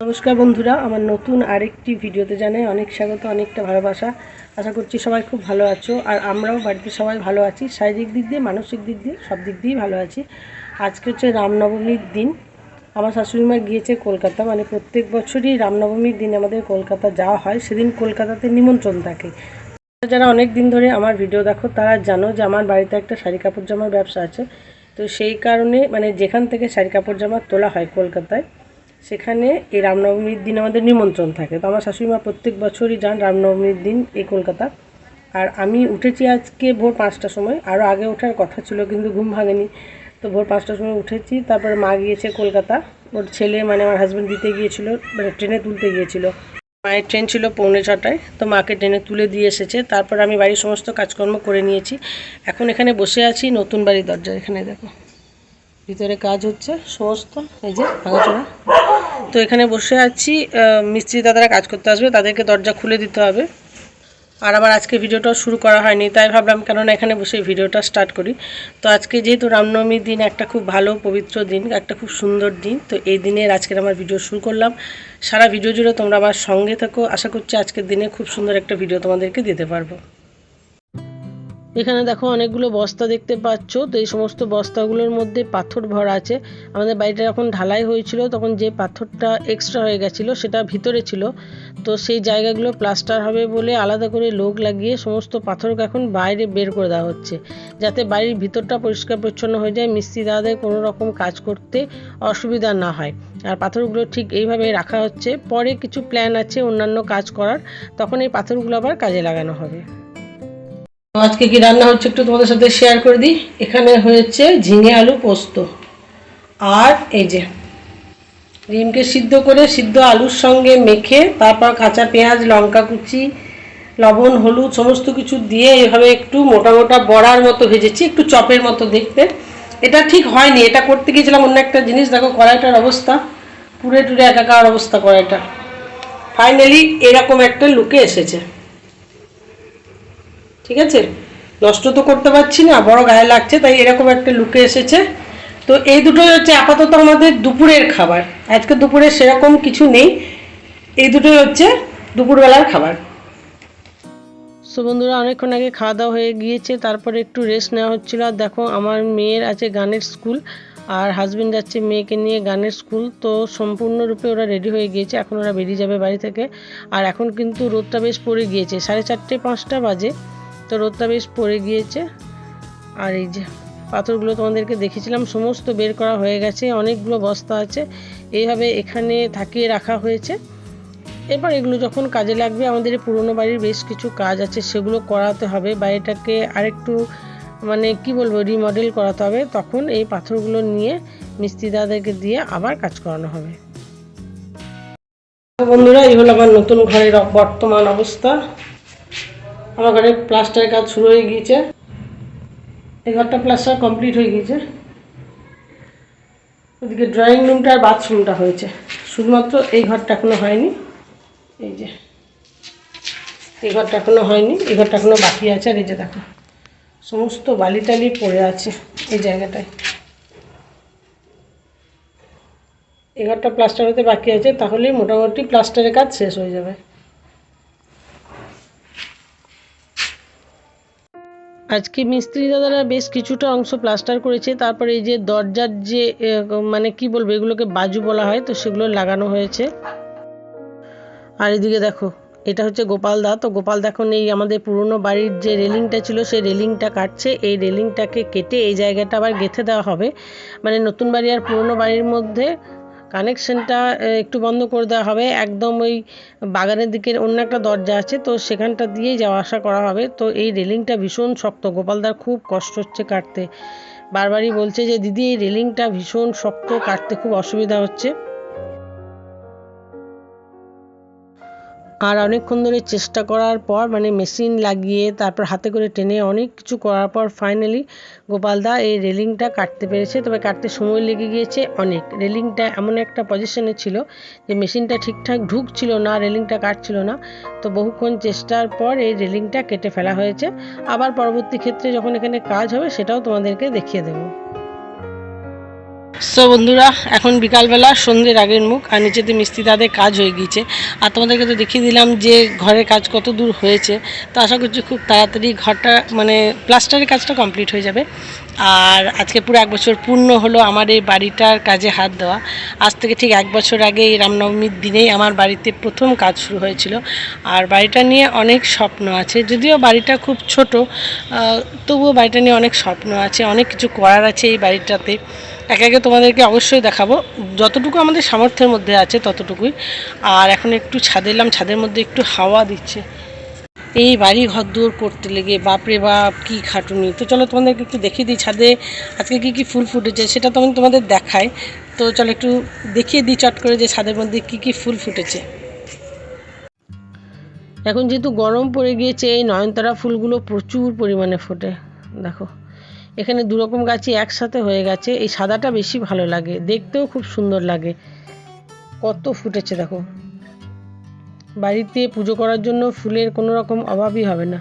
নমস্কার বন্ধুরা, আমার নতুন আরেকটি ভিডিওতে জানাই অনেক স্বাগত, অনেকটা ভালোবাসা। আশা করছি সবাই খুব ভালো আছো, আর আমরাও বাড়িতে সবাই ভালো আছি। শারীরিক দিক দিয়ে, মানসিক দিক দিয়ে সব দিক দিয়েই ভালো আছি। আজকে হচ্ছে রামনবমীর দিন। আমার শাশুড়িমা গিয়েছে কলকাতা মানে প্রত্যেক বছরই রামনবমীর দিন আমাদের কলকাতা যাওয়া হয়। সেদিন কলকাতাতে নিমন্ত্রণ থাকে। যারা অনেক দিন ধরে আমার ভিডিও দেখো, তারা জানো যে আমার বাড়িতে একটা শাড়ি কাপড় জামার ব্যবসা আছে। তো সেই কারণে মানে যেখান থেকে শাড়ি কাপড় জামা তোলা হয় কলকাতায় সেখানে এই রামনবমীর দিন আমাদের নিমন্ত্রণ থাকে। তো আমার শাশুড়িমা প্রত্যেক বছরই যান রামনবমীর দিন এই কলকাতা। আর আমি উঠেছি আজকে ভোর পাঁচটার সময়। আরও আগে ওঠার কথা ছিল, কিন্তু ঘুম ভাঙেনি। তো ভোর পাঁচটার সময় উঠেছি, তারপরে মা গিয়েছে কলকাতা। ওর ছেলে মানে আমার হাজব্যান্ড দিতে গিয়েছিল মানে ট্রেনে তুলতে গিয়েছিল। মায়ের ট্রেন ছিল পৌনে ছটায়, তো মাকে ট্রেনে তুলে দিয়ে এসেছে। তারপর আমি বাড়ির সমস্ত কাজকর্ম করে নিয়েছি। এখন এখানে বসে আছি নতুন বাড়ির দরজা, এখানে দেখো। ভিতরে কাজ হচ্ছে, সমস্ত, এই যে ভাঙাচোরা তো এখানে বসে আছি মিস্ত্রি দাদারা কাজ করতে আসবে, তাদেরকে দরজা খুলে দিতে হবে। আর আবার আজকে ভিডিওটা শুরু করা হয়নি, তাই ভাবলাম কেননা এখানে বসে ভিডিওটা স্টার্ট করি। তো আজকে যেহেতু রামনবমীর দিন, একটা খুব ভালো, পবিত্র দিন, একটা খুব সুন্দর দিন, তো এই দিনের আজকের আমার ভিডিও শুরু করলাম। সারা ভিডিও জুড়ে তোমরা আমার সঙ্গে থাকো। আশা করছি আজকের দিনে খুব সুন্দর একটা ভিডিও তোমাদেরকে দিতে পারব। এখানে দেখো অনেকগুলো বস্তা দেখতে পাচ্ছ। তো এই সমস্ত বস্তাগুলোর মধ্যে পাথর ভরা আছে। আমাদের বাড়িটা যখন ঢালাই হয়েছিল, তখন যে পাথরটা এক্সট্রা হয়ে গেছিল, সেটা ভিতরে ছিল। তো সেই জায়গাগুলো প্লাস্টার হবে বলে আলাদা করে লোক লাগিয়ে সমস্ত পাথরকে এখন বাইরে বের করে দেওয়া হচ্ছে। যাতে বাড়ির ভিতরটা পরিষ্কার পরিচ্ছন্ন হয়ে যায়, মিস্ত্রি দাদাদের কোনো রকম কাজ করতে অসুবিধা না হয়। আর পাথরগুলো ঠিক এইভাবে রাখা হচ্ছে। পরে কিছু প্ল্যান আছে অন্যান্য কাজ করার। তখন এই পাথরগুলো আবার কাজে লাগানো হবে। আজকে কি রান্না হচ্ছে একটু তোমাদের সাথে শেয়ার করে দিই? এখানে হয়েছে ঝিঙে আলু পোস্ত। আর এই যে, ডিমকে সিদ্ধ করে সিদ্ধ আলুর সঙ্গে মেখে তারপর কাঁচা পেঁয়াজ, লঙ্কা কুচি, লবণ, হলুদ সমস্ত কিছু দিয়ে এভাবে একটু মোটা মোটা বড়ার মতো ভেজেছি, একটু চপের মতো দেখতে। এটা ঠিক হয়নি, এটা করতে গিয়েছিলাম অন্য একটা জিনিস। দেখো কড়াইটার অবস্থা পুরে টুরে একাকার অবস্থা কড়াইটা। ফাইনালি এরকম একটা লুকে এসেছে। ঠিক আছে? নষ্ট তো করতে পারছি না, বড় গায়ে লাগছে, তাই এরকম একটা লুকে এসেছে। তো এই দুটোই হচ্ছে আপাতত আমাদের দুপুরের খাবার। আজকে দুপুরে সেরকম কিছু নেই। এই দুটোই হচ্ছে দুপুরবেলার খাবার। সো বন্ধুরা, অনেকক্ষণ আগে খাওয়া দাওয়া হয়ে গিয়েছে, তারপরে একটু রেস্ট নেওয়া হচ্ছিল। আর দেখো, আমার মেয়ের আছে গানের স্কুল আর হাজবেন্ড যাচ্ছে মেয়েকে নিয়ে গানের স্কুল তো সম্পূর্ণরূপে ওরা রেডি হয়ে গিয়েছে, এখন ওরা বেরিয়ে যাবে বাড়ি থেকে। আর এখন কিন্তু রোদটা বেশ পড়ে গিয়েছে, সাড়ে চারটে পাঁচটা বাজে। তো রোদটা বেশ পড়ে গিয়েছে। আর এই যে পাথরগুলো তোমাদেরকে দেখেছিলাম সমস্ত বের করা হয়ে গেছে, অনেকগুলো বস্তা আছে। এইভাবে এখানে থাকিয়ে রাখা হয়েছে। এরপর এগুলো যখন কাজে লাগবে, আমাদের পুরনো বাড়ির বেশ কিছু কাজ আছে, সেগুলো করাতে হবে বাড়িটাকে আরেকটু মানে কি বলব রিমডেল করাতে হবে। তখন এই পাথরগুলো নিয়ে মিস্ত্রি দাদাকে দিয়ে আবার কাজ করানো হবে। বন্ধুরা, এই হলো আমার নতুন ঘরের বর্তমান অবস্থা। আমার ঘরে প্লাস্টারের কাজ শুরু হয়ে গিয়েছে। এই ঘরটা প্লাস্টার কমপ্লিট হয়ে গিয়েছে। ওদিকে ড্রয়িং রুমটা আর বাথরুমটা হয়েছে। শুধুমাত্র এই ঘরটা এখনও হয়নি। এই যে, এই ঘরটা এখনও হয়নি, এই ঘরটা এখনও বাকি আছে। আর এই যে দেখো, সমস্ত বালি টালি পড়ে আছে এই জায়গাটায়। এই ঘরটা প্লাস্টার হতে বাকি আছে, তাহলেই মোটামুটি প্লাস্টারের কাজ শেষ হয়ে যাবে। আজকে মিস্ত্রি দাদারা বেশ কিছুটা অংশ প্লাস্টার করেছে। তারপরে এই যে দরজার যে মানে কি বলব, এগুলোকে বাজু বলা হয়, তো সেগুলো লাগানো হয়েছে। আর এদিকে দেখো, এটা হচ্ছে গোপাল দা। তো গোপাল দা এখন এই আমাদের পুরনো বাড়ির যে রেলিংটা ছিল, সেই রেলিংটা কাটছে। এই রেলিংটাকে কেটে এই জায়গাটা আবার গেঁথে দেওয়া হবে। মানে নতুন বাড়ি আর পুরনো বাড়ির মধ্যে কানেকশনটা একটু বন্ধ করে দেওয়া হবে। একদম ওই বাগানের দিকের অন্য একটা দরজা আছে, তো সেখানটা দিয়েই যাওয়া আসা করা হবে। তো এই রেলিংটা ভীষণ শক্ত। গোপালদার খুব কষ্ট হচ্ছে কাটতে। বারবারই বলছে যে, দিদি, এই রেলিংটা ভীষণ শক্ত, কাটতে খুব অসুবিধা হচ্ছে। আর অনেকক্ষণ ধরে চেষ্টা করার পর মানে মেশিন লাগিয়ে তারপর হাতে করে টেনে অনেক কিছু করার পর ফাইনালি গোপালদা এই রেলিংটা কাটতে পেরেছে। তবে কাটতে সময় লেগে গিয়েছে অনেক। রেলিংটা এমন একটা পজিশনে ছিল যে মেশিনটা ঠিকঠাক ঢুকছিল না রেলিংটা কাটছিল না। তো বহুক্ষণ চেষ্টার পর এই রেলিংটা কেটে ফেলা হয়েছে। আবার পরবর্তী ক্ষেত্রে যখন এখানে কাজ হবে সেটাও তোমাদেরকে দেখিয়ে দেবো। সো বন্ধুরা, এখন বিকালবেলা, সন্ধ্যের আগের মুখ, আর নিচেতে মিস্ত্রি তাদের কাজ হয়ে গিয়েছে। আর তোমাদেরকে তো দেখিয়ে দিলাম যে ঘরের কাজ কত দূর হয়েছে। তো আশা করছি খুব তাড়াতাড়ি ঘরটা মানে প্লাস্টারের কাজটা কমপ্লিট হয়ে যাবে। আর আজকে পুরো এক বছর পূর্ণ হলো আমার এই বাড়িটার কাজে হাত দেওয়া। আজ থেকে ঠিক এক বছর আগে এই রামনবমীর দিনেই আমার বাড়িতে প্রথম কাজ শুরু হয়েছিল। আর বাড়িটা নিয়ে অনেক স্বপ্ন আছে। যদিও বাড়িটা খুব ছোট তবুও বাড়িটা নিয়ে অনেক স্বপ্ন আছে, অনেক কিছু করার আছে এই বাড়িটাতে। একে একে তোমাদেরকে অবশ্যই দেখাবো। যতটুকু আমাদের সামর্থ্যের মধ্যে আছে ততটুকুই। আর এখন একটু ছাদে এলাম, ছাদের মধ্যে একটু হাওয়া দিচ্ছে। এই বাড়ি ঘর দূর করতে লেগে বাপরে বাপ, কি খাটুনি। তো চলো তোমাদেরকে একটু দেখিয়ে দিই ছাদে আজকে কি কি ফুল ফুটেছে, সেটা তো আমি তোমাদের দেখাই। তো চলো একটু দেখিয়ে দিই চট করে যে ছাদের মধ্যে কি কি ফুল ফুটেছে। এখন যেহেতু গরম পড়ে গিয়েছে, এই নয়নতারা ফুলগুলো প্রচুর পরিমাণে ফোটে। দেখো। এখানে দুরকম গাছই একসাথে হয়ে গেছে। এই সাদাটা বেশি ভালো লাগে। দেখতেও খুব সুন্দর লাগে। কত ফুটেছে দেখো। বাড়িতে পুজো করার জন্য ফুলের কোনো রকম অভাবই হবে না।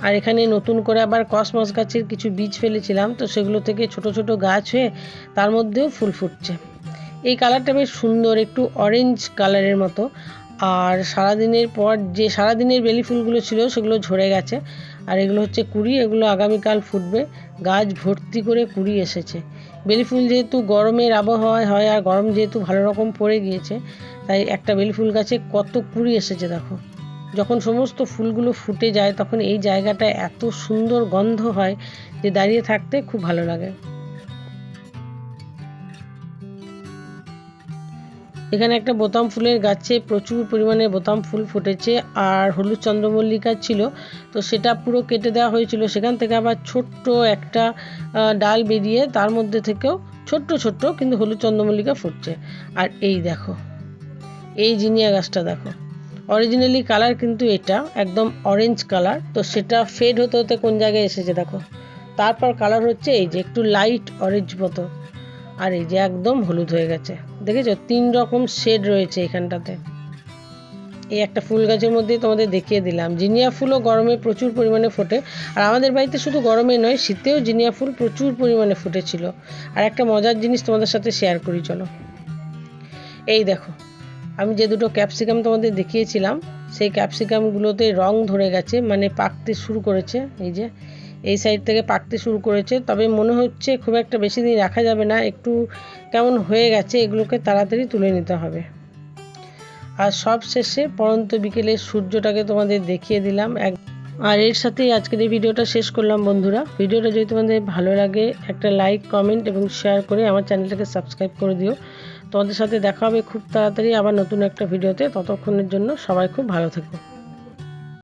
আর এখানে নতুন করে আবার কসমস গাছের কিছু বীজ ফেলেছিলাম, তো সেগুলো থেকে ছোট ছোট গাছ হয়ে তার মধ্যেও ফুল ফুটছে। এই কালারটা বেশ সুন্দর, একটু অরেঞ্জ কালারের মতো। আর সারাদিনের পর যে সারাদিনের বেলি ফুলগুলো ছিল সেগুলো ঝরে গেছে। আর এগুলো হচ্ছে কুড়ি, এগুলো আগামীকাল ফুটবে। গাছ ভর্তি করে কুড়ি এসেছে। বেলি ফুল যেহেতু গরমের আবহাওয়ায় হয় আর গরম যেহেতু ভালো রকম পড়ে গিয়েছে, তাই একটা বেলি ফুল গাছে কত কুড়ি এসেছে দেখো। যখন সমস্ত ফুলগুলো ফুটে যায়, তখন এই জায়গাটা এত সুন্দর গন্ধ হয় যে দাঁড়িয়ে থাকতে খুব ভালো লাগে। এখানে একটা বোতাম ফুলের গাছে প্রচুর পরিমাণে বোতাম ফুল ফুটেছে আর হলুদ চন্দ্রমল্লিকা ছিল। তো সেটা পুরো কেটে দেওয়া হয়েছিল। সেখান থেকে আবার ছোট্ট একটা ডাল বেরিয়ে তার মধ্যে থেকেও ছোট্ট ছোট্ট কিন্তু হলুদ চন্দ্রমল্লিকা ফুটছে। আর এই দেখো, এই জিনিয়া গাছটা দেখো। অরিজিনালি কালার কিন্তু এটা, একদম অরেঞ্জ কালার তো সেটা ফেড হতে হতে কোন জায়গায় এসেছে দেখো। তারপর কালার হচ্ছে এই যে, একটু লাইট অরেঞ্জ মতো। আর এই যে একদম হলুদ হয়ে গেছে। দেখেছ? তিন রকম শেড রয়েছে এখানটাতে। এই একটা ফুল গাছের মধ্যেই তোমাদের দেখিয়ে দিলাম। জিনিয়া ফুলও গরমে প্রচুর পরিমাণে ফোটে। আর আমাদের বাড়িতে শুধু গরমে নয়, শীতেও জিনিয়া ফুল প্রচুর পরিমাণে ফুটেছিল। আর একটা মজার জিনিস তোমাদের সাথে শেয়ার করি, চলো। এই দেখো, আমি যে দুটো ক্যাপসিকাম তোমাদের দেখিয়েছিলাম, সেই ক্যাপসিকামগুলোতে রং ধরে গেছে মানে পাকতে শুরু করেছে। এই যে এই সাইড থেকে পাকতে শুরু করেছে। তবে মনে হচ্ছে খুব একটা বেশি দিন রাখা যাবে না। একটু কেমন হয়ে গেছে এগুলোকে তাড়াতাড়ি তুলে নিতে হবে। আর সব শেষে পরন্ত বিকেলে সূর্যটাকে তোমাদের দেখিয়ে দিলাম। এক আর এর সাথেই আজকের এই ভিডিওটা শেষ করলাম বন্ধুরা। ভিডিওটা যদি তোমাদের ভালো লাগে, একটা লাইক কমেন্ট এবং শেয়ার করে আমার চ্যানেলটাকে সাবস্ক্রাইব করে দিও। তোমাদের সাথে দেখা হবে খুব তাড়াতাড়ি আবার নতুন একটা ভিডিওতে। ততক্ষণের জন্য সবাই খুব ভালো থেকো।